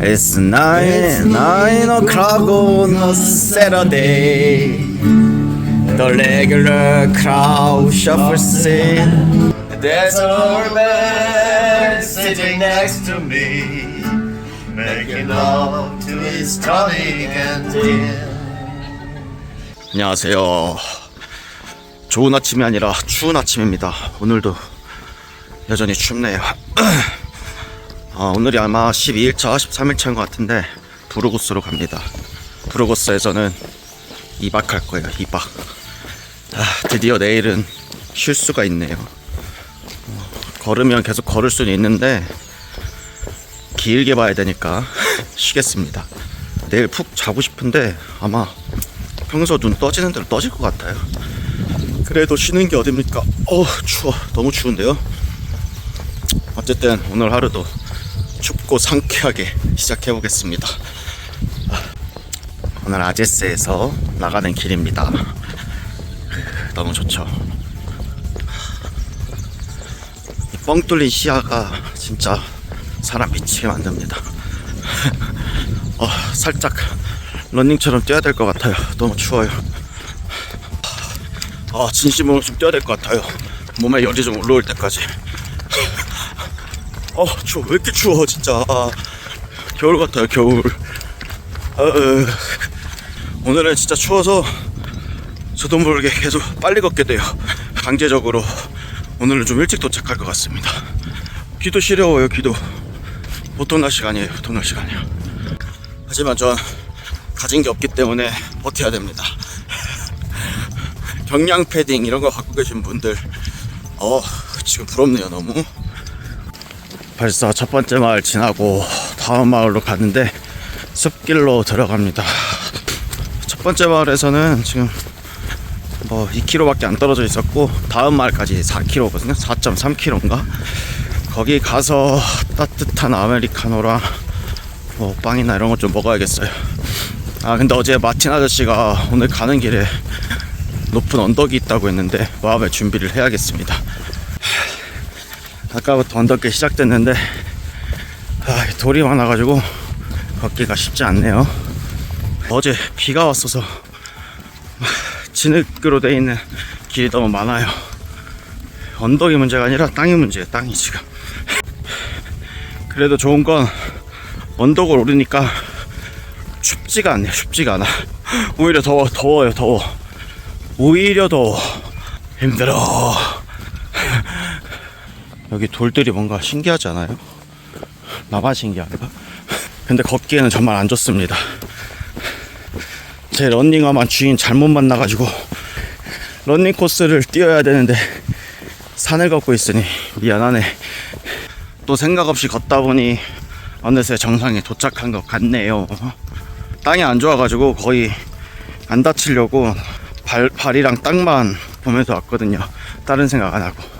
It's nine, nine o'clock on a Saturday. The regular crowd shuffles in. There's an old man sitting next to me, making love to his tonic and gin. 안녕하세요. 좋은 아침이 아니라 추운 아침입니다. 오늘도 여전히 춥네요. 아, 오늘이 아마 12일차, 13일차인 것 같은데 부르고스로 갑니다. 부르고스에서는 2박 할 거예요. 2박. 아, 드디어 내일은 쉴 수가 있네요. 어, 걸으면 계속 걸을 수는 있는데 길게 봐야 되니까 쉬겠습니다. 내일 푹 자고 싶은데 아마 평소 눈 떠지는 대로 떠질 것 같아요. 그래도 쉬는 게 어딥니까? 어 추워 너무 추운데요. 어쨌든 오늘 하루도 춥고 상쾌하게 시작해 보겠습니다. 오늘 아제스에서 나가는 길입니다. 너무 좋죠. 이뻥 뚫린 시야가 진짜 사람 미치게 만듭니다. 어, 살짝 런닝처럼 뛰어야 될 것 같아요. 너무 추워요. 아, 진심으로 좀 뛰어야 될 것 같아요. 몸에 열이 좀 올라올 때까지. 어, 추워. 왜 이렇게 추워, 진짜. 아, 겨울 같아요, 겨울. 어, 어. 오늘은 진짜 추워서 저도 모르게 계속 빨리 걷게 돼요. 강제적으로. 오늘은 좀 일찍 도착할 것 같습니다. 귀도 시려워요, 귀도. 보통 날씨가 아니에요, 보통 날씨가 아니에요. 하지만 전 가진 게 없기 때문에 버텨야 됩니다. 경량 패딩 이런 거 갖고 계신 분들, 어, 지금 부럽네요, 너무. 벌써 첫 번째 마을 지나고 다음 마을로 가는데 숲길로 들어갑니다. 첫 번째 마을에서는 지금 뭐 2km밖에 안 떨어져 있었고 다음 마을까지 4km거든요. 4.3km인가? 거기 가서 따뜻한 아메리카노랑 뭐 빵이나 이런 거좀 먹어야겠어요. 아 근데 어제 마틴 아저씨가 오늘 가는 길에 높은 언덕이 있다고 했는데 마음의 준비를 해야겠습니다. 아까부터 언덕길 시작됐는데 아, 돌이 많아가지고 걷기가 쉽지 않네요. 어제 비가 왔어서 진흙으로 돼 있는 길이 너무 많아요. 언덕이 문제가 아니라 땅이 문제예요. 땅이 지금. 그래도 좋은 건 언덕을 오르니까 춥지가 않네요. 춥지가 않아. 오히려 더워, 더워요, 더워. 오히려 더워. 힘들어. 여기 돌들이 뭔가 신기하지 않아요? 나만 신기한가? 근데 걷기에는 정말 안 좋습니다. 제 런닝화만 주인 잘못 만나가지고 런닝 코스를 뛰어야 되는데 산을 걷고 있으니 미안하네. 또 생각 없이 걷다 보니 어느새 정상에 도착한 것 같네요. 땅이 안 좋아가지고 거의 안 다치려고 발, 발이랑 땅만 보면서 왔거든요. 다른 생각 안 하고.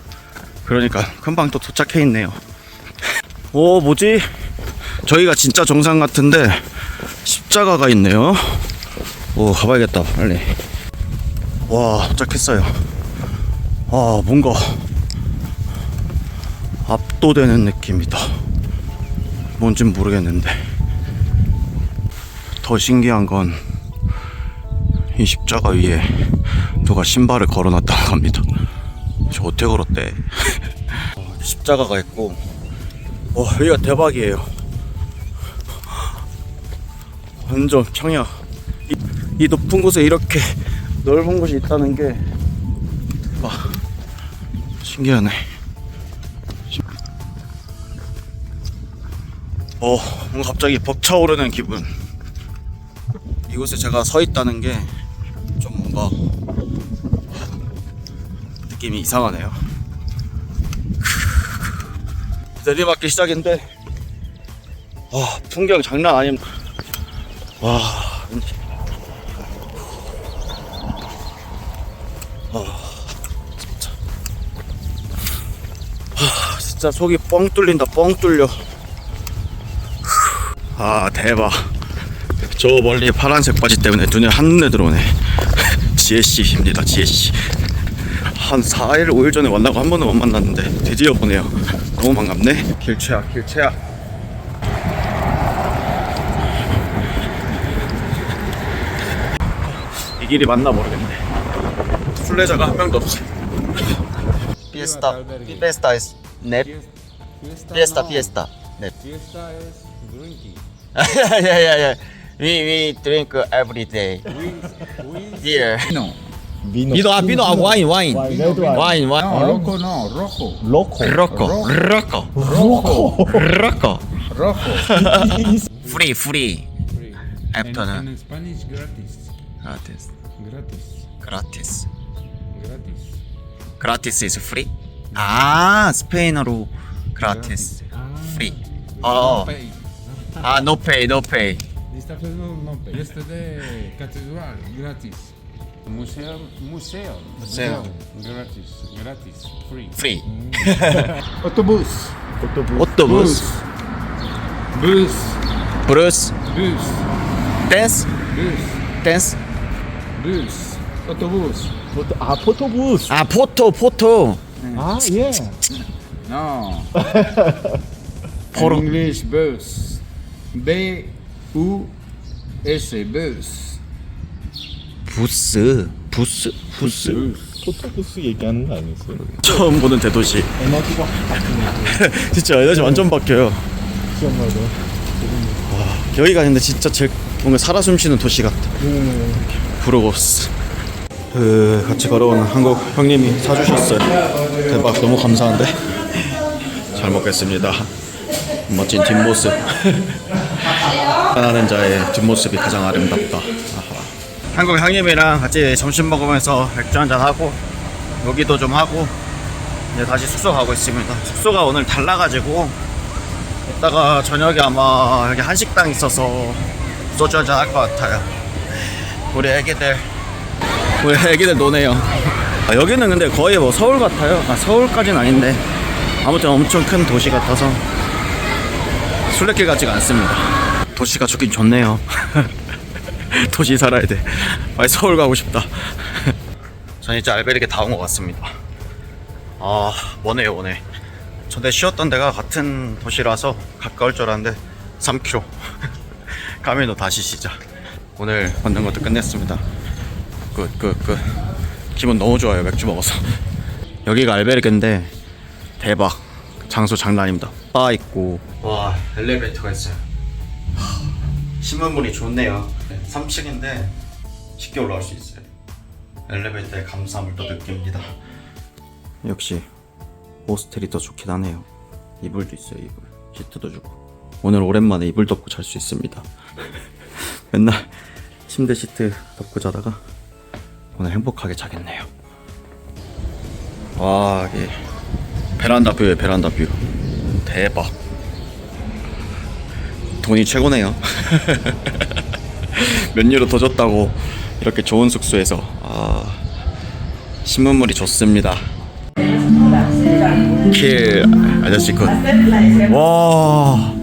그러니까 금방 또 도착해 있네요. 오, 뭐지? 저희가 진짜 정상 같은데 십자가가 있네요. 오, 가봐야겠다, 빨리. 와, 도착했어요. 와, 뭔가 압도되는 느낌이다. 뭔진 모르겠는데. 더 신기한 건 이 십자가 위에 누가 신발을 걸어놨다는 겁니다. 저 어떻게 걸었대? 어, 십자가가 있고, 와, 여기가 대박이에요. 완전 평야. 이, 이 높은 곳에 이렇게 넓은 곳이 있다는 게, 와, 신기하네. 어, 뭔가 갑자기 벅차오르는 기분. 이곳에 제가 서 있다는 게 좀 뭔가 느낌이 이상하네요. 내리막길 시작인데, 와, 풍경 장난 아닙니다. 와, 아, 진짜 속이 뻥 뚫린다, 뻥 뚫려. 아, 대박. 저 멀리 파란색 바지 때문에 눈에 한눈에 들어오네. 지혜씨입니다, 지혜씨. 한 4일, 5일 전에 만나고 한 번도 못 만났는데 드디어 보네요. 너무 반갑네. 길채야 길채야 이 길이 맞나 모르겠네. 순례자가 한 명도 없어. 피에스타 피에스타 is 넵 피에스타 피에스타 넵 피에스타 is drinking we we drink every day. Beer. 비노 아 비노 아 와인 와인 red wine. 와인 와인. No, loco no, rojo. 로코. 로코 로코 로코. 로코. Rojo. 프리. Free. Afternoon. En Spanish gratis. gratis Gratis. gratis Gratis. gratis is free. 아 스페인어로 gratis free. 어. Pay. 아 no pay no pay. This afternoon no pay. Yesterday catedral gratis. Museo museo. Museo. Gratis. Gratis. Free. free. Autobus. 오토부스 Bus. 브루스 Bus. 댄스 Bus. 댄스 Bus. Autobus. 포토, 아 포토부스. 아 포토 포토 아 예. No. 포로 En English bus. B U S bus. 부스 부스 부스. 포토부스 얘기하는 거 아니었어요? 처음 보는 대도시. 에너지가 진짜 에너지 완전 바뀌어요. 기억나죠? 여기가 근데 진짜 제일 뭔가 살아 숨쉬는 도시 같아. 네. 부르고스. 그 같이 걸어온 한국 형님이 사주셨어요. 대박 너무 감사한데? 잘 먹겠습니다. 멋진 뒷모습. 하나는 자의 뒷모습이 가장 아름답다. 한국 형님이랑 같이 점심 먹으면서 맥주 한잔 하고 요기도 좀 하고 이제 다시 숙소 가고 있습니다. 숙소가 오늘 달라가지고 이따가 저녁에 아마 여기 한식당 있어서 소주 한잔 할 것 같아요. 우리 애기들 우리 애기들 노네요. 아, 여기는 근데 거의 뭐 서울 같아요. 아, 서울까지는 아닌데 아무튼 엄청 큰 도시 같아서 술래길 같지가 않습니다. 도시가 좋긴 좋네요 도시 살아야 돼. 빨리 서울 가고 싶다. 전 이제 알베르게 다 온 것 같습니다. 아 원해요 원해 전에 쉬었던 데가 같은 도시라서 가까울 줄 알았는데 3km 가면도 다시 시작 오늘 받는 것도 끝냈습니다. 끝끝끝 기분 너무 좋아요 맥주 먹어서. 여기가 알베르게인데 대박. 장소 장난 아닙니다. 바 있고. 와 엘리베이터가 있어요. 하, 신문물이 좋네요 3층인데 쉽게 올라올 수 있어요 엘리베이터의 감사함을 또 느낍니다 역시 호스텔이 더 좋긴 하네요. 이불도 있어요, 이불. 시트도 주고. 오늘 오랜만에 이불 덮고 잘 수 있습니다. 맨날 침대 시트 덮고 자다가 오늘 행복하게 자겠네요. 와, 이게 베란다 뷰에 베란다 뷰. 대박. 돈이 최고네요. 몇 유로 더 줬다고 이렇게 좋은 숙소에서 아, 신문물이 좋습니다. 킬 아저씨 컷. 와.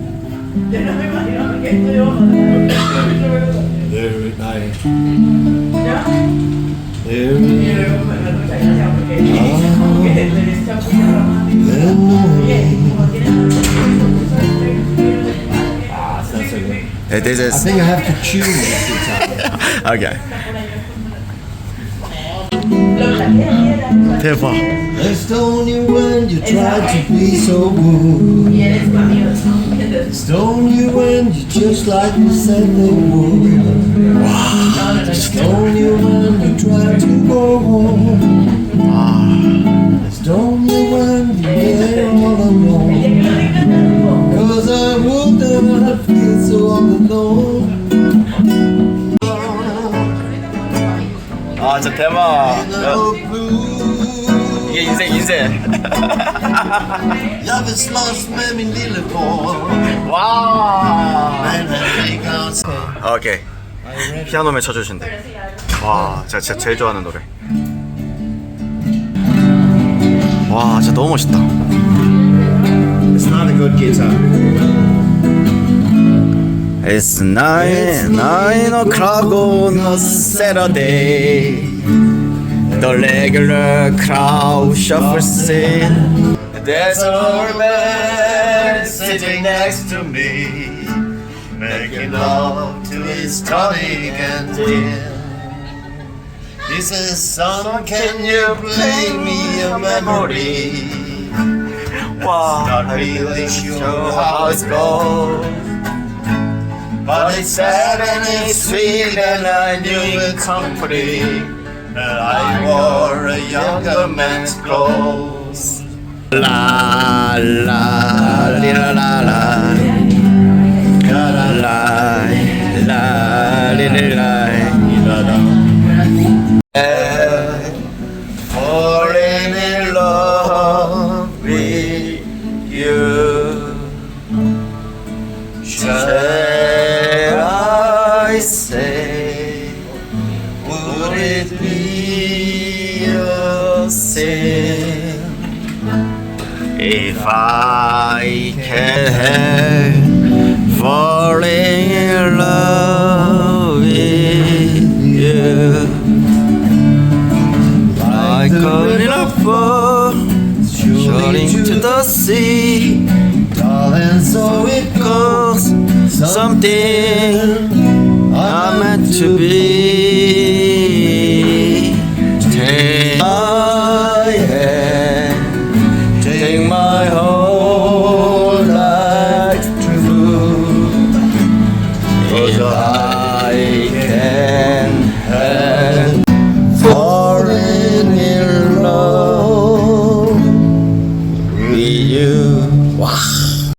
네, this is. think I have to tune it. Okay. 대박. Stone you when you try to be so good. Stone you when you just like you said they would. Stone you when you try to go home. Stone you when 대박. 이게 인생 인생. 와. 오케이. 피아노맨 쳐주신대. 와, 제가 진짜 제일 좋아하는 노래. 와, 진짜 너무 멋있다. It's not a good guitar. It's nine, nine o'clock on a Saturday. The regular crowd shuffles in. There's an old man sitting next to me, making love to his tonic and gin. He says, son, can you play me a memory? Not really sure how it goes. But it's sad and it's sweet and I knew it company I wore a younger man's clothes. La la li, la la la la la la li, li, la. de